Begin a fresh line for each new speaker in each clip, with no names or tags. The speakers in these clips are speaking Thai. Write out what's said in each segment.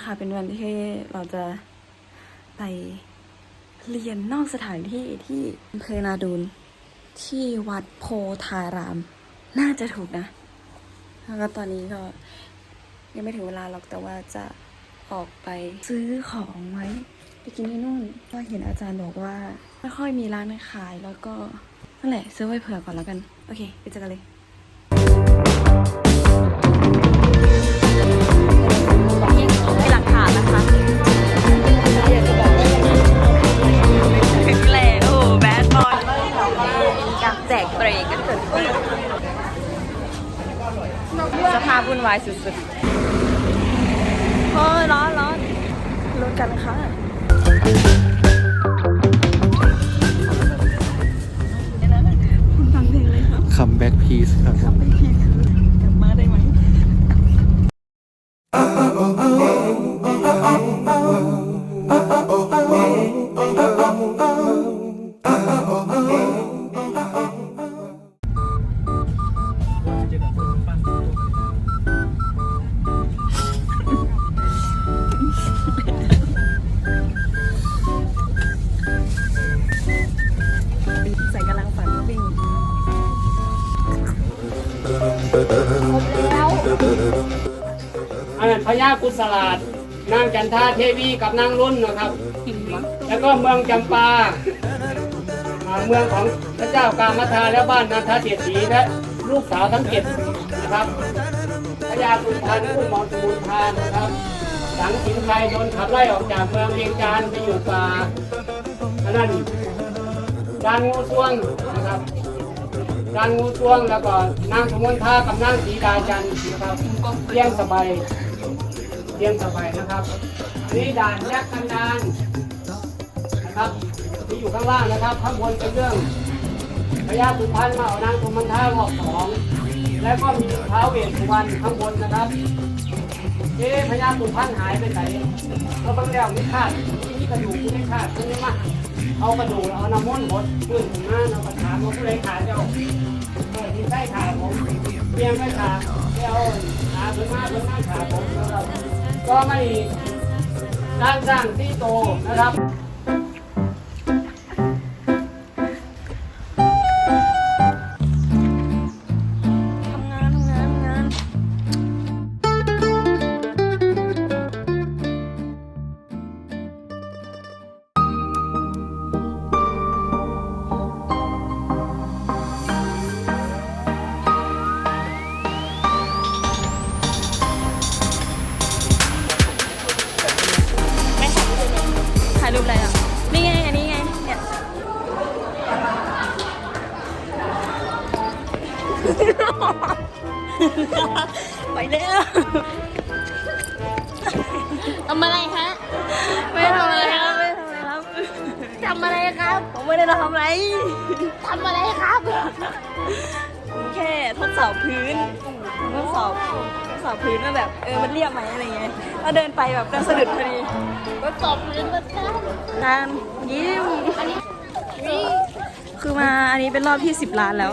ะคะเป็นวันที่เราจะไปเรียนนอกสถานที่ที่เภอนาดูนที่วัดโพธาราม น่าจะถูกนะ แล้วก็ตอนนี้ก็ยังไม่ถึงเวลาหรอกแต่ว่าจะออกไปซื้อของไว้ไปกินที่นู่นก็เห็นอาจารย์บอกว่า ไม่ค่อยมีร้านขายแล้วก็นั่นแหละซื้อไว้เผื่อก่อนแล้วกัน โอเค ไปเจอกันเลยาพวุ่นวายสุดๆเฮ้ยร้อนร้อนรถกันค่ะคุณฟังเพลงเลยครับ
คัมแบ็กพีซครับผม
พี่คือกลับมาได้ไหมใญา
กุศลาดนางจันทาเทวีกับนางรุ่นนะครับ แล้วก็เมืองจำปาเมืองของพระเจ้ากามทาและบ้านนาทาเจดสีและลูกสาวทั้งเจ็ดนะครับพญากุศลผู้หมอสมุนทานนะครับหลังสินไทยโดนขับไล่ออกจากเมืองเวียงจันทร์ไปอยู่ป่าอันนั้นดานงูซ่วงนะครับดานงูซ่วงแล้วก็นางสมุนทากับนางสีดาจันทร์นะครับเลี้ยงสบาย เตรียมสบายนะครับนนี้ด่านแยกกันดานนะครับที่อยู่ข้างล่างนะครับข้างบนเป็นเรื่องพญาสุพรรณมาเอานางสมันท่ารอบสองแล้วก็มีท้าวเวสสุวรรณข้างบนนะครับเอ๊พญาสุพรรณหายไปไหนเราบางแล้วไม่คาดที่นี่กระดูกไม่คาดที่นี่มาเอากระดูกเอาน้ำมันต์หมดพื้นถึงหน้าเอากระถางมาผู้ใดขาเจ้าเออที่ใต้ขาผมเพียงไม่ขาเดี๋ยวขาเพิ่งมาเพิ่งมาขาผมนะครับ ก็ไม่ด้านสร้างที่โตนะครับ
ไปแล้ว
ทำอะไรฮะ
ไม่ทำอะไรครับไม่ทำอะไรครับ
ทำอะไรครับ
ผมไม่ได้ทำอะไร
ทำอะไรครับ
ผมแค่ทดสอบพื้นทดสอบทดสอบพื้นว่าแบบเออมันเรียบไหมอะไรเงี้ยแล้วเดินไปแบบเดินสะดุดพอดี
ก็ตอบพื้นมาซะ
นานยิ้ม
นี่
คือมาอันนี้เป็นรอบที่10ล้านแล้ว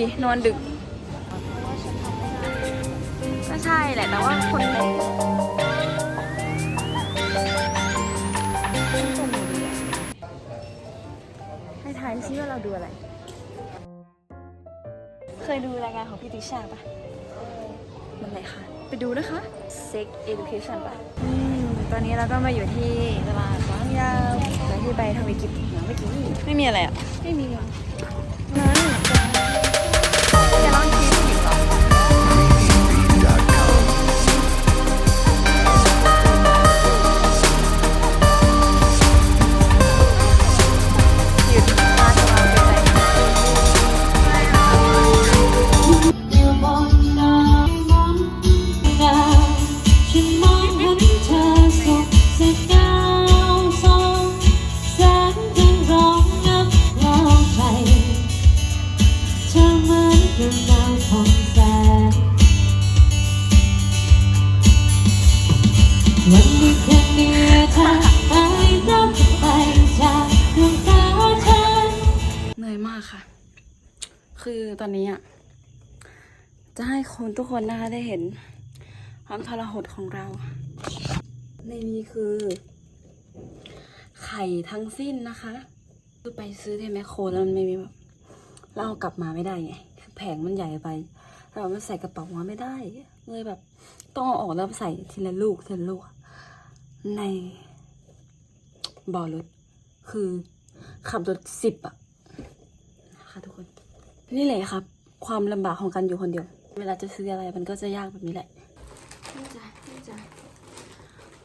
ดูดิ นอนดึก ก็ใช่แหละ แต่ว่าคนในให้ทายซิว่าเราดูอะไร เคยดูรายการของพี่ติชาปะมันอะไรคะไปดูนะคะ Sex Education ปะอืมตอนนี้เราก็มาอยู่ที่ตลาดวางยาวแล้วที่ไปทำไปกินเมื่อกี้ ไม่มีอะไรอะ ไม่มี
คน
ทุกคนนะคะได้เห็นความทรหดของเรา ในนี้คือ ไข่ทั้งสิ้นนะคะคือไปซื้อที่แมคโครแล้วมันไม่มีแบบเราเอากลับมาไม่ได้ไงคือแผงมันใหญ่ไป เราไมันใส่กระเป๋ามาไม่ได้เลยแบบ ต้องเอาออกแล้วใส่ทีละลูกทีละลูก ในบ่อรถคือขับรถสิบอะนะคะทุกคน นี่แหละครับ ความลำบากของการอยู่คนเดียว เวลาจะซื้ออะไรมันก็จะยากแบบนี้แหละนี่จ้ะนี่จ้ะ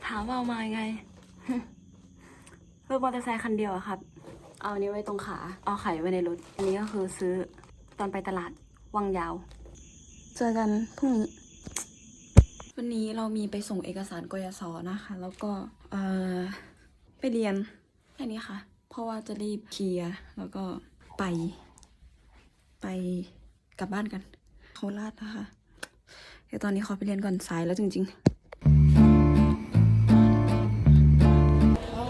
ถามว่าเอามายังไงรถมอเตอร์ไซค์คันเดียวอะครับ เอาอันนี้ไว้ตรงขา เอาไข่ไว้ในรถ อันนี้ก็คือซื้อตอนไปตลาดวังยาว เจอกันพรุ่งนี้วันนี้เรามีไปส่งเอกสารกยศนะคะ แล้วก็เอ่อไปเรียนแค่นี้ค่ะ เพราะว่าจะรีบเคลียร์แล้วก็ไป ไปกลับบ้านกัน โคราชนะคะ เดี๋ยวตอนนี้ขอไปเรียนก่อนสายแล้วจริงๆ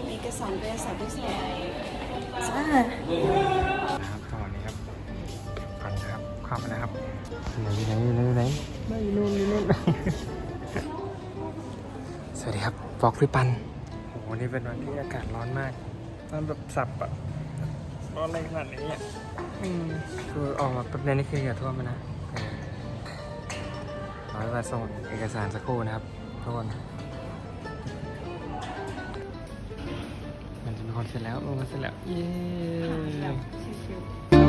เอกสารกยศด้วยสิจ้า
นะครับจังหวะนี้ครับก่อนนะครับเข้าไปนะครับไหนไหนไหนไหนไม่นู่นนี่นู่นสวัสดีครับฟอกฟิปันโอ้โหนี่เป็นวันที่อากาศร้อนมากร้อนแบบสับอะร้อนอะไรขนาดนี้อะอืมคือออกมาแป๊บเดียวนี่คืออย่าท่วมนะ ออขอให้มาส่งเอกสารสักครู่นะครับทุกคนมันจะมีคนเสร็จแล้วลงมาเสร็จแล้ว เย้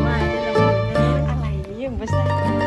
มาจะระเบิดแน่อะไรยังไม่ใช่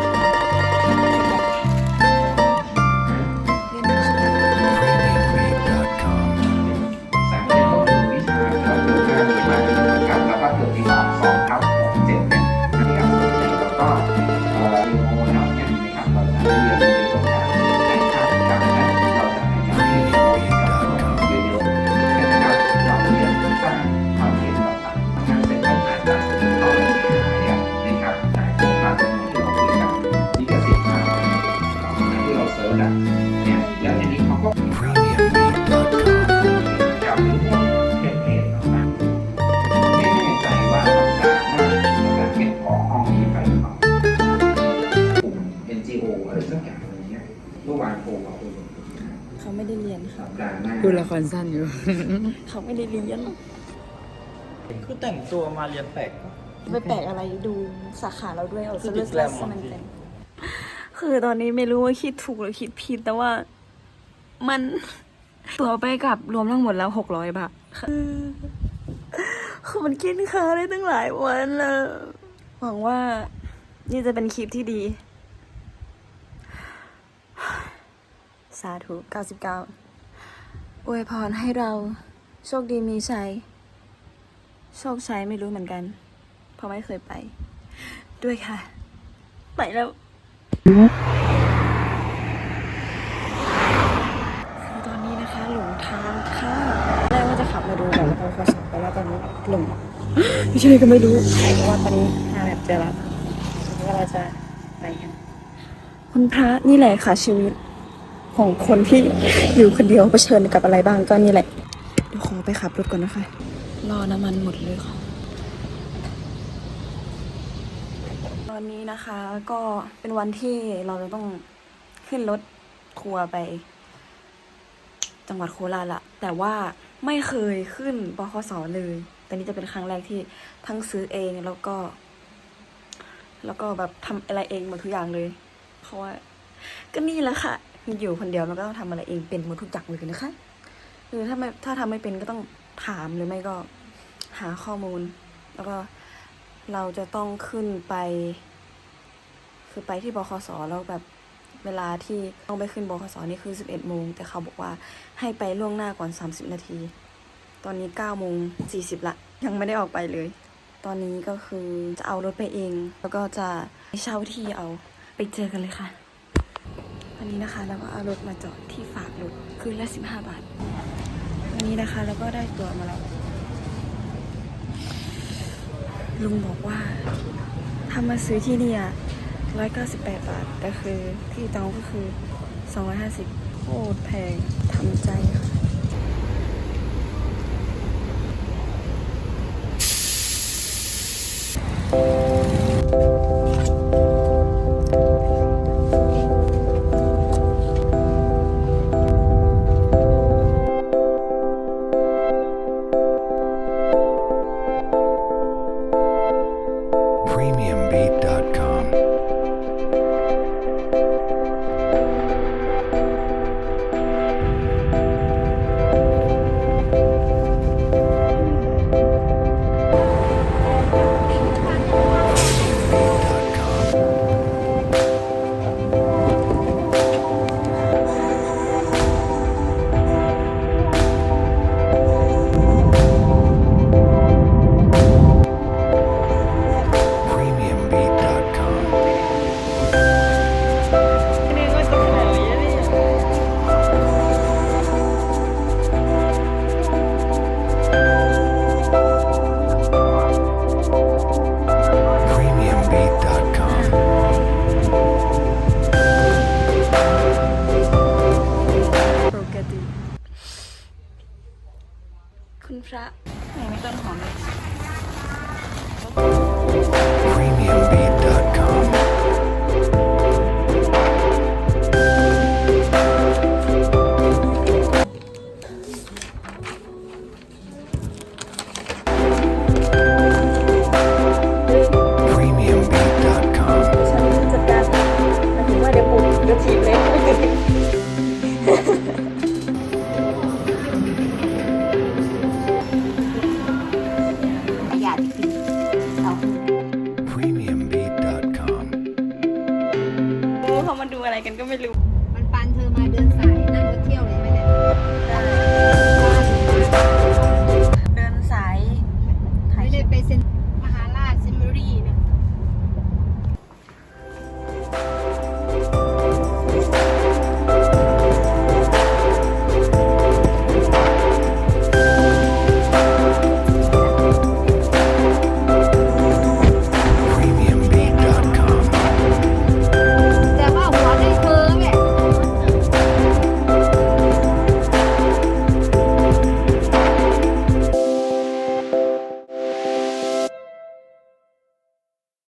วานโทรมาคุยกับผมนะ
เขาไม่ได้เรียนค่ะ
สัปดาห์หน้า
ดูละครสั้นอยู่
เขาไม่ได้เรียน
คือแต่งตัวมาเรียนแปลก
ไปแปลกอะไรดูสาขาเราด้วยเอา
คือ
เลื
ติดแกรม
ส
เหรอ
มันเป็นคือตอนนี้ไม่รู้ว่าคิดถูกหรือคิดผิดแต่ว่า มันตัวไปกลับรวมทั้งหมดแล้วหกร้อยบาทค่ะคือมันกินค่าได้ตั้งหลายวันเลยหวังว่านี่จะเป็นคลิปที่ดี สาธุ99 อวยพรให้เราโชคดีมีชัย โชคชัยไม่รู้เหมือนกัน เพราะไม่เคยไป ด้วยค่ะ ไปแล้วตอนนี้นะคะหลงทางค่ะแรกว่าจะขับมาดูแบบพอเขาสับไปแล้วตอนนี้หลงไม่ใช่ก็ไม่รู้เพราะว่าตอนนี้หาแบบเจอแล้วว่าเราจะไปกันคุณพระนี่แหละค่ะชีวิต ของคนที่อยู่คนเดียวเผชิญกับอะไรบ้างก็นี่แหละเดี๋ยวขอไปขับรถก่อนนะคะ รอน้ำมันหมดเลยค่ะ ตอนนี้นะคะก็เป็นวันที่เราจะต้องขึ้นรถทัวร์ไป จังหวัดโคราชละแต่ว่าไม่เคยขึ้นบคสเลย แต่นี่จะเป็นครั้งแรกที่ทั้งซื้อเองแล้วก็ แล้วก็แบบทำอะไรเองหมดทุกอย่างเลย เพราะว่าก็นี่แหละค่ะ อยู่คนเดียวมันก็ต้องทำอะไรเองเป็นหมดทุกอย่างเลยนะคะหรือถ้าไม่ถ้าทำไม่เป็นก็ต้องถามหรือไม่ก็หาข้อมูล แล้วก็เราจะต้องขึ้นไป คือไปที่บคสแล้วแบบเวลาที่ต้องไปขึ้นบคสนี่คือ 11โมงแต่เขาบอกว่าให้ไปล่วงหน้าก่อน 30 นาที ตอนนี้9โมง40ละ ยังไม่ได้ออกไปเลย ตอนนี้ก็คือจะเอารถไปเอง แล้วก็จะเช่าที่เอาไปเจอกันเลยค่ะ วันนี้นะคะเราก็เอารถมาจอดที่ฝากรถคืนละ15บห้าบาท วันนี้นะคะเราก็ได้ตัวมาแล้ว ลุงบอกว่าถ้ามาซื้อที่นี่ยร้อยเก้าสิบแปดบาท แต่คือที่จองก็คือสองร้อยห้าสิบโคตรแพงทำใจค่ะ Oh.